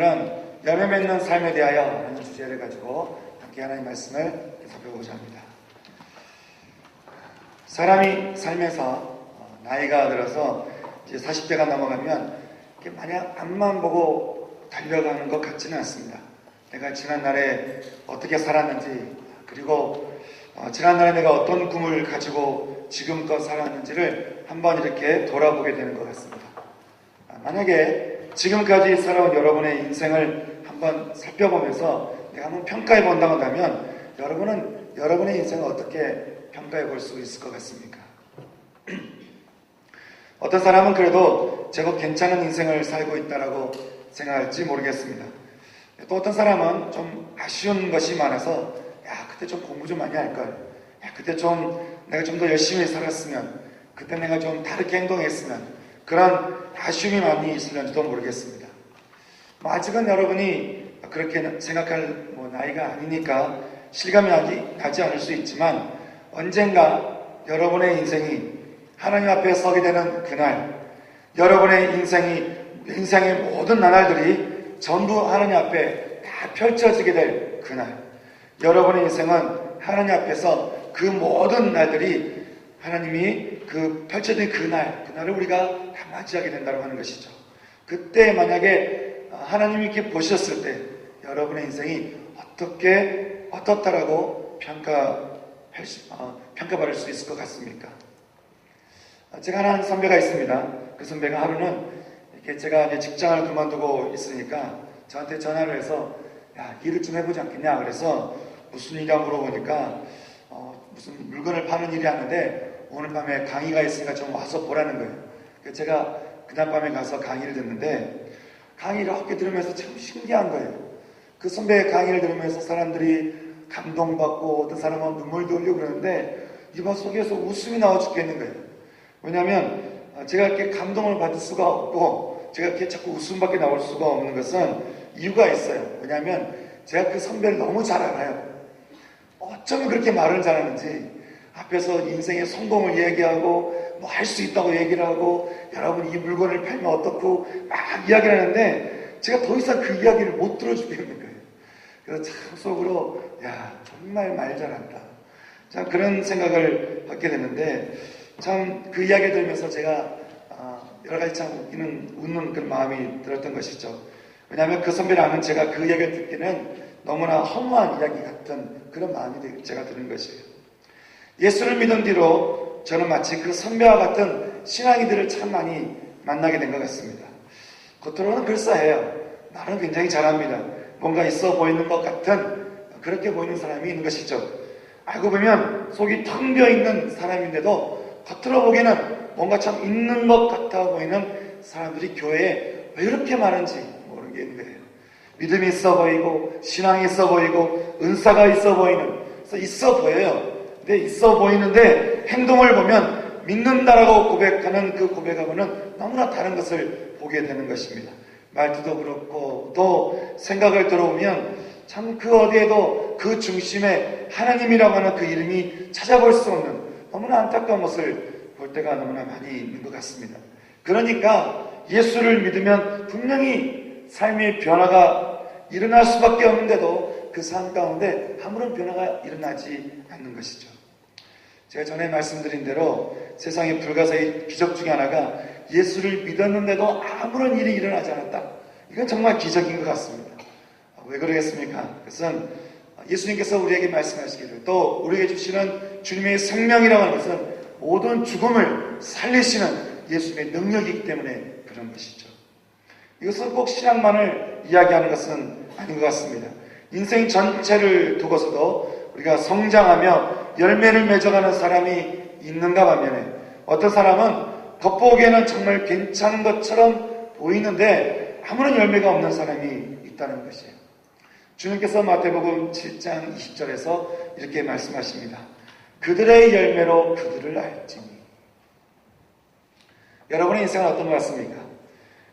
오늘은 열매 맺는 삶에 대하여 하는 주제를 가지고 함께 하나님 말씀을 살펴보고자 합니다. 사람이 살면서 어, 나이가 들어서 이제 40대가 넘어가면 마냥 앞만 보고 달려가는 것 같지는 않습니다. 내가 지난날에 어떻게 살았는지 그리고 어, 지난날에 내가 어떤 꿈을 가지고 지금껏 살았는지를 한번 이렇게 돌아보게 되는 것 같습니다. 아, 만약에 지금까지 살아온 여러분의 인생을 한번 살펴보면서 내가 한번 평가해 본다고 한다면 여러분은 여러분의 인생을 어떻게 평가해 볼 수 있을 것 같습니까? 어떤 사람은 그래도 제법 괜찮은 인생을 살고 있다라고 생각할지 모르겠습니다. 또 어떤 사람은 좀 아쉬운 것이 많아서 야 그때 좀 공부 좀 많이 할걸 야 그때 좀 내가 좀 더 열심히 살았으면 그때 내가 좀 다르게 행동했으면 그런 아쉬움이 많이 있을는지도 모르겠습니다. 뭐 아직은 여러분이 그렇게 생각할 뭐 나이가 아니니까 실감이 나지 않을 수 있지만 언젠가 여러분의 인생이 하나님 앞에 서게 되는 그날 여러분의 인생이 인생의 모든 나날들이 전부 하나님 앞에 다 펼쳐지게 될 그날 여러분의 인생은 하나님 앞에서 그 모든 날들이 하나님이 그 펼쳐진 그날 그날을 우리가 다 맞이하게 된다고 하는 것이죠. 그때 만약에 하나님이 이렇게 보셨을 때 여러분의 인생이 어떻게 어떻다라고 평가할 수, 어, 평가받을 수 있을 것 같습니까? 제가 하는 선배가 있습니다. 그 선배가 하루는 이렇게 제가 이제 직장을 그만두고 있으니까 저한테 전화를 해서 야 일을 좀 해보지 않겠냐 그래서 무슨 일이냐 물어보니까 어, 무슨 물건을 파는 일이 하는데 오늘 밤에 강의가 있으니까 좀 와서 보라는 거예요. 제가 그날 밤에 가서 강의를 듣는데 강의를 이렇게 들으면서 참 신기한 거예요. 그 선배의 강의를 들으면서 사람들이 감동받고 어떤 사람은 눈물도 흘리고 그러는데 이마 속에서 웃음이 나와 죽겠는 거예요. 왜냐하면 제가 이렇게 감동을 받을 수가 없고 제가 이렇게 자꾸 웃음밖에 나올 수가 없는 것은 이유가 있어요. 왜냐하면 제가 그 선배를 너무 잘 알아요. 어쩌면 그렇게 말을 잘하는지 앞에서 인생의 성공을 얘기하고 뭐 할 수 있다고 얘기를 하고 여러분 이 물건을 팔면 어떻고 막 이야기를 하는데 제가 더 이상 그 이야기를 못 들어주겠는 거예요. 그래서 참 속으로 야 정말 말 잘한다. 참 그런 생각을 갖게 됐는데 참 그 이야기를 들으면서 제가 여러 가지 참 웃기는 웃는 그런 마음이 들었던 것이죠. 왜냐하면 그 선배를 아는 제가 그 이야기를 듣기는 너무나 허무한 이야기 같은 그런 마음이 제가 드는 것이에요. 예수를 믿은 뒤로 저는 마치 그 선배와 같은 신앙이들을 참 많이 만나게 된 것 같습니다. 겉으로는 글싸해요. 나는 굉장히 잘합니다. 뭔가 있어 보이는 것 같은 그렇게 보이는 사람이 있는 것이죠. 알고 보면 속이 텅 비어 있는 사람인데도 겉으로 보기에는 뭔가 참 있는 것 같아 보이는 사람들이 교회에 왜 이렇게 많은지 모르겠는 거예요. 믿음이 있어 보이고 신앙이 있어 보이고 은사가 있어 보이는 있어 보여요. 근데 있어 보이는데 행동을 보면 믿는다라고 고백하는 그 고백하고는 너무나 다른 것을 보게 되는 것입니다. 말투도 그렇고 또 생각을 들어보면 참 그 어디에도 그 중심에 하나님이라고 하는 그 이름이 찾아볼 수 없는 너무나 안타까운 것을 볼 때가 너무나 많이 있는 것 같습니다. 그러니까 예수를 믿으면 분명히 삶의 변화가 일어날 수밖에 없는데도 그 삶 가운데 아무런 변화가 일어나지 않는 것이죠. 제가 전에 말씀드린 대로 세상에 불가사의 기적 중에 하나가 예수를 믿었는데도 아무런 일이 일어나지 않았다. 이건 정말 기적인 것 같습니다. 왜 그러겠습니까? 그것은 예수님께서 우리에게 말씀하시기를 또 우리에게 주시는 주님의 생명이라고 하는 것은 모든 죽음을 살리시는 예수님의 능력이기 때문에 그런 것이죠. 이것은 꼭 신앙만을 이야기하는 것은 아닌 것 같습니다. 인생 전체를 두고서도 우리가 성장하며 열매를 맺어가는 사람이 있는가 반면에 어떤 사람은 겉보기에는 정말 괜찮은 것처럼 보이는데 아무런 열매가 없는 사람이 있다는 것이에요. 주님께서 마태복음 7장 20절에서 이렇게 말씀하십니다. 그들의 열매로 그들을 알지니. 여러분의 인생은 어떤 것 같습니까?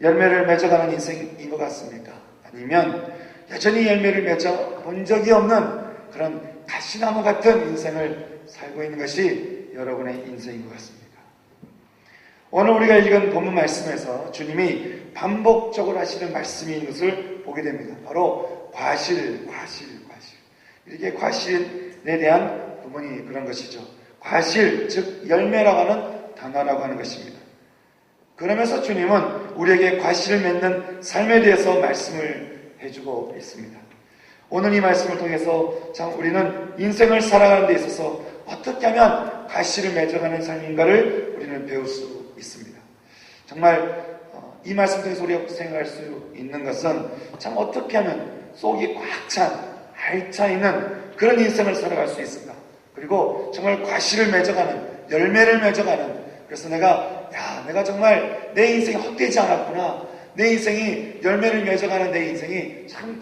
열매를 맺어가는 인생인 것 같습니까? 아니면 여전히 열매를 맺어 본 적이 없는 그런 가시나무 같은 인생을 살고 있는 것이 여러분의 인생인 것 같습니까? 오늘 우리가 읽은 본문 말씀에서 주님이 반복적으로 하시는 말씀인 것을 보게 됩니다. 바로 과실, 과실, 과실. 이렇게 과실에 대한 부분이 그런 것이죠. 과실, 즉 열매라고 하는 단어라고 하는 것입니다. 그러면서 주님은 우리에게 과실을 맺는 삶에 대해서 말씀을 해주고 있습니다. 오늘 이 말씀을 통해서 참 우리는 인생을 살아가는 데 있어서 어떻게 하면 과실을 맺어가는 삶인가를 우리는 배울 수 있습니다. 정말 어, 이 말씀 통해서 우리가 생각할 수 있는 것은 참 어떻게 하면 속이 꽉 찬, 알차 있는 그런 인생을 살아갈 수 있을까? 그리고 정말 과실을 맺어가는, 열매를 맺어가는, 그래서 내가, 야, 내가 정말 내 인생이 헛되지 않았구나. 내 인생이 열매를 맺어 가는 내 인생이 참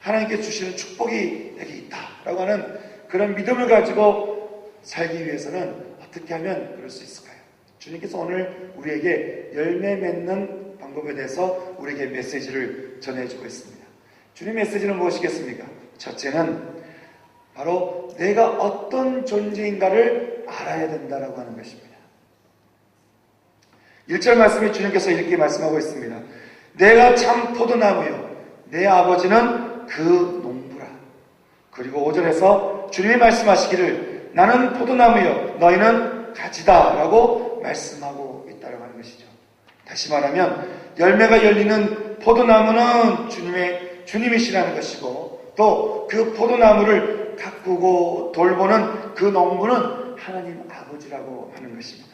하나님께 주시는 축복이 내게 있다라고 하는 그런 믿음을 가지고 살기 위해서는 어떻게 하면 그럴 수 있을까요? 주님께서 오늘 우리에게 열매 맺는 방법에 대해서 우리에게 메시지를 전해주고 있습니다. 주님 메시지는 무엇이겠습니까? 첫째는 바로 내가 어떤 존재인가를 알아야 된다라고 하는 것입니다. 1절 말씀에 주님께서 이렇게 말씀하고 있습니다. 내가 참 포도나무요. 내 아버지는 그 농부라. 그리고 5절에서 주님이 말씀하시기를 나는 포도나무요. 너희는 가지다. 라고 말씀하고 있다고 하는 것이죠. 다시 말하면 열매가 열리는 포도나무는 주님의, 주님이시라는 것이고 또 그 포도나무를 가꾸고 돌보는 그 농부는 하나님 아버지라고 하는 것입니다.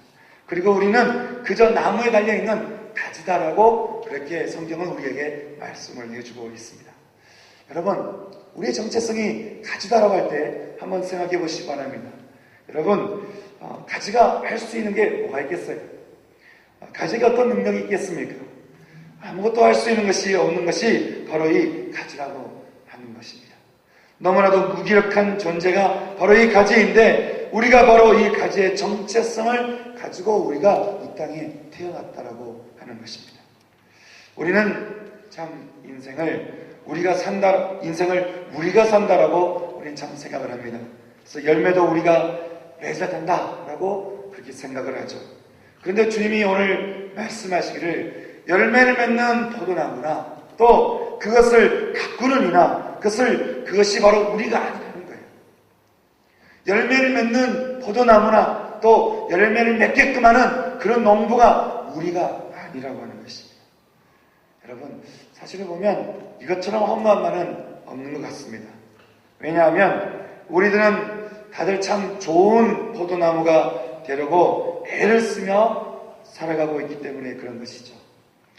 그리고 우리는 그저 나무에 달려있는 가지다라고 그렇게 성경은 우리에게 말씀을 해주고 있습니다. 여러분, 우리의 정체성이 가지다라고 할 때 한번 생각해 보시기 바랍니다. 여러분, 어, 가지가 할 수 있는 게 뭐가 있겠어요? 어, 가지가 어떤 능력이 있겠습니까? 아무것도 할 수 있는 것이 없는 것이 바로 이 가지라고 하는 것입니다. 너무나도 무기력한 존재가 바로 이 가지인데 우리가 바로 이 가지의 정체성을 가지고 우리가 이 땅에 태어났다라고 하는 것입니다. 우리는 참 인생을 우리가 산다, 인생을 우리가 산다라고 우리는 참 생각을 합니다. 그래서 열매도 우리가 맺어야 된다라고 그렇게 생각을 하죠. 그런데 주님이 오늘 말씀하시기를 열매를 맺는 포도나무나 또 그것을 가꾸는 이나 그것을 그것이 바로 우리가 거예요. 열매를 맺는 포도나무나 또 열매를 맺게끔 하는 그런 농부가 우리가 아니라고 하는 것입니다. 여러분, 사실을 보면 이것처럼 허무한 말은 없는 것 같습니다. 왜냐하면 우리들은 다들 참 좋은 포도나무가 되려고 애를 쓰며 살아가고 있기 때문에 그런 것이죠.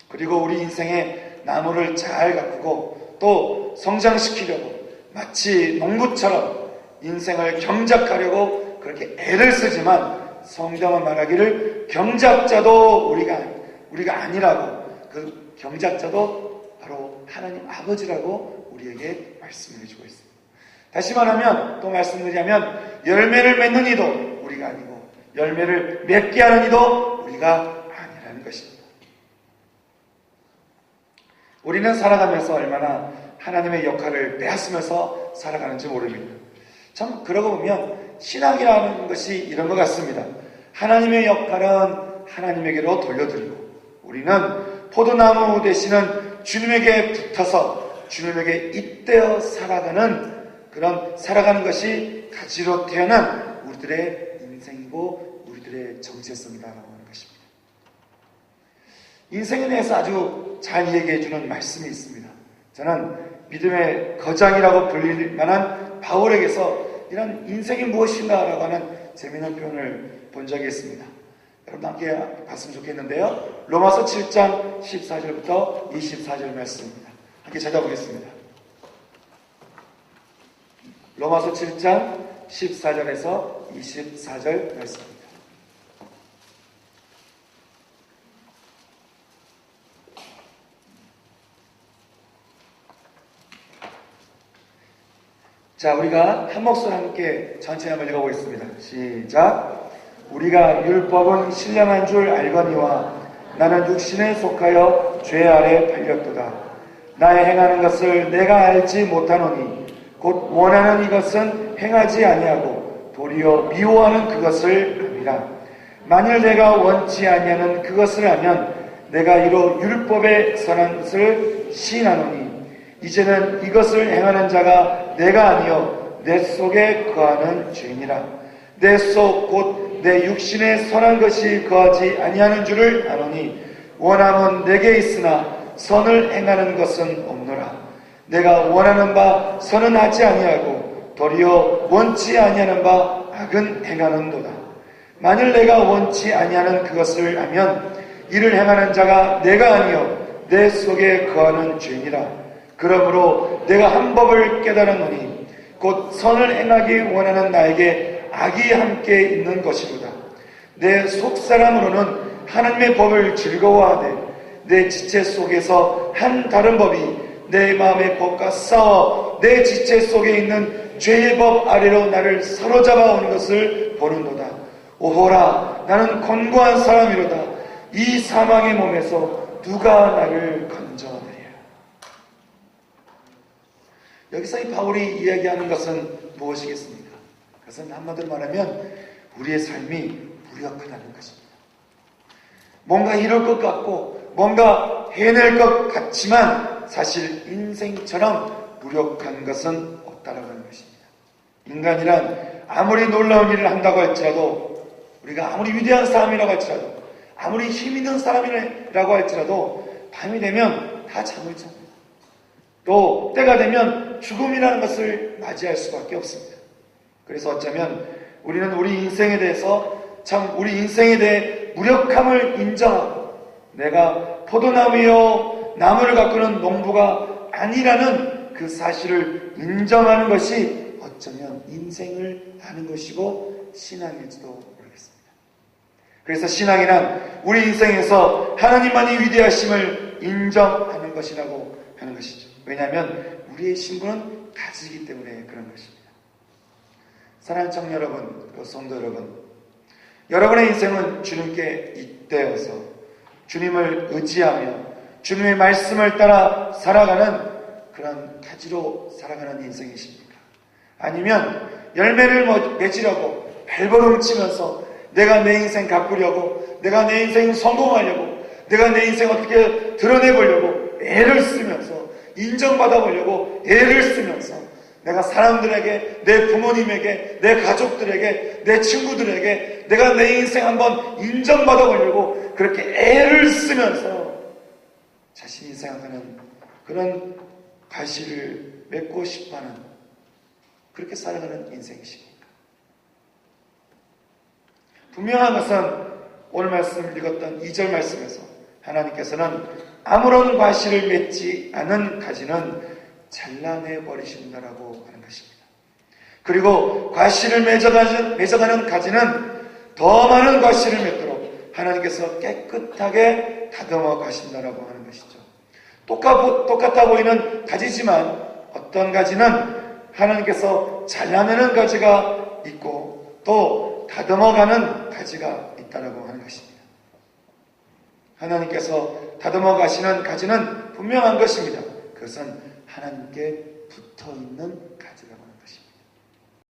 그리고 우리 인생의 나무를 잘 가꾸고 또 성장시키려고 마치 농부처럼 인생을 경작하려고 그렇게 애를 쓰지만 성경은 말하기를 경작자도 우리가 우리가 아니라고 그 경작자도 바로 하나님 아버지라고 우리에게 말씀을 해주고 있습니다. 다시 말하면 또 말씀드리자면 열매를 맺는 이도 우리가 아니고 열매를 맺게 하는 이도 우리가 아니라는 것입니다. 우리는 살아가면서 얼마나 하나님의 역할을 빼앗으면서 살아가는지 모릅니다. 참 그러고 보면 신앙이라는 것이 이런 것 같습니다. 하나님의 역할은 하나님에게로 돌려드리고 우리는 포도나무 되시는 주님에게 붙어서 주님에게 잇대어 살아가는 그런 살아가는 것이 가지로 태어난 우리들의 인생이고 우리들의 정체성이라고 하는 것입니다. 인생에 대해서 아주 잘 얘기해 주는 말씀이 있습니다. 저는 믿음의 거장이라고 불릴 만한 바울에게서 이런 인생이 무엇인가라고 하는 재미있는 표현을 본 적이 있습니다. 여러분 함께 봤으면 좋겠는데요. 로마서 7장 14절부터 24절 말씀입니다. 함께 찾아보겠습니다. 로마서 7장 14절에서 24절 말씀 자, 우리가 한 목소리 함께 전체 한번 읽어보겠습니다. 시작. 우리가 율법은 신령한 줄 알거니와 나는 육신에 속하여 죄 아래 팔렸도다. 나의 행하는 것을 내가 알지 못하노니 곧 원하는 이것은 행하지 아니하고 도리어 미워하는 그것을 합니다. 만일 내가 원치 아니하는 그것을 하면 내가 이로 율법에 선한 것을 시인하노니 이제는 이것을 행하는 자가 내가 아니요 내 속에 거하는 죄인이라. 내 속 곧 내 육신에 선한 것이 거하지 아니하는 줄을 아노니 원함은 내게 있으나 선을 행하는 것은 없노라. 내가 원하는 바 선은 하지 아니하고 도리어 원치 아니하는 바 악은 행하는도다. 만일 내가 원치 아니하는 그것을 하면 이를 행하는 자가 내가 아니요 내 속에 거하는 죄니라. 그러므로 내가 한 법을 깨달았노니 곧 선을 행하기 원하는 나에게 악이 함께 있는 것이로다. 내 속사람으로는 하나님의 법을 즐거워하되 내 지체 속에서 한 다른 법이 내 마음의 법과 싸워 내 지체 속에 있는 죄의 법 아래로 나를 사로잡아 오는 것을 보는도다. 오호라 나는 권고한 사람이로다. 이 사망의 몸에서 누가 나를 건져내랴. 여기서 이 바울이 이야기하는 것은 무엇이겠습니까? 그것은 한마디로 말하면 우리의 삶이 무력하다는 것입니다. 뭔가 이룰 것 같고 뭔가 해낼 것 같지만 사실 인생처럼 무력한 것은 없다라고 하는 것입니다. 인간이란 아무리 놀라운 일을 한다고 할지라도 우리가 아무리 위대한 사람이라고 할지라도 아무리 힘 있는 사람이라고 할지라도 밤이 되면 다 잠을 잡니다. 또 때가 되면 죽음이라는 것을 맞이할 수밖에 없습니다. 그래서 어쩌면 우리는 우리 인생에 대해서 참 우리 인생에 대해 무력함을 인정하고 내가 포도나무요 나무를 가꾸는 농부가 아니라는 그 사실을 인정하는 것이 어쩌면 인생을 아는 것이고 신앙일지도 모르겠습니다. 그래서 신앙이란 우리 인생에서 하나님만이 위대하심을 인정하는 것이라고 하는 것이죠. 왜냐하면 우리의 신분은 가지기 때문에 그런 것입니다. 사랑하는 청 여러분, 성도 여러분, 여러분의 인생은 주님께 잇대어서 주님을 의지하며 주님의 말씀을 따라 살아가는 그런 가지로 살아가는 인생이십니까? 아니면 열매를 뭐 맺으려고 발버둥 치면서 내가 내 인생 가꾸려고 내가 내 인생 성공하려고 내가 내 인생 어떻게 드러내보려고 애를 쓰면서 인정받아 보려고 애를 쓰면서 내가 사람들에게, 내 부모님에게, 내 가족들에게, 내 친구들에게 내가 내 인생 한번 인정받아 보려고 그렇게 애를 쓰면서 자신이 생각하는 그런 가시를 맺고 싶어하는 그렇게 살아가는 인생이십니까? 분명한 것은 오늘 말씀 읽었던 2절 말씀에서 하나님께서는 아무런 과실을 맺지 않은 가지는 잘라내 버리신다라고 하는 것입니다. 그리고 과실을 맺어가는, 맺어가는 가지는 더 많은 과실을 맺도록 하나님께서 깨끗하게 다듬어 가신다라고 하는 것이죠. 똑같, 똑같아 보이는 가지지만 어떤 가지는 하나님께서 잘라내는 가지가 있고 또 다듬어가는 가지가 있다라고 하는 것입니다. 하나님께서 다듬어 가시는 가지는 분명한 것입니다. 그것은 하나님께 붙어 있는